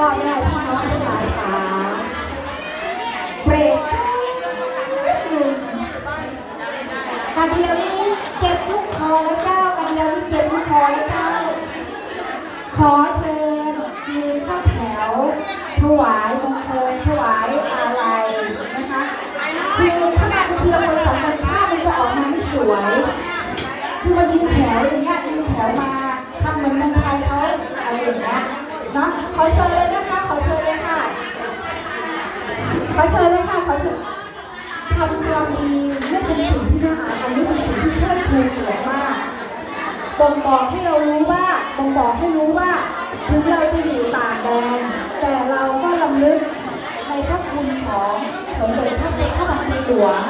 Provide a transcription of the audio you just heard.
พ่อแม่พี่น้องทั้งหลายค่ะเบรกกันเดียวนี้เก็บลูกคอแล้วเจ้ากันเดียวนี้เก็บลูกคอแล้วเจ้า ขอเชิญยืนข้าแถว ถวายมงคลถวายอาลัยนะคะคือถ้ามาเป็นทีละคนสองคนภาพมันจะออกมาไม่สวย คือมายืนแถวอย่างเงี้ยยืนแถวมาทำเหมือน นาะขอเชิญเลยนะคะ ขอเชิญเลยค่ะ ขอเชิญเลยค่ะ ขอเชิญทำความดีไม่เป็นสิ่งที่น่าอายอันนี้เป็นสิ่งที่เชิดชูเกียรติมากบ่งบอกให้เรารู้ว่าบ่งบอกให้รู้ว่า ถึงเราจะอยู่ต่างแดน แต่เราก็ลำลึกในพระคุณของสมเด็จพระพุทธบาทในหลวง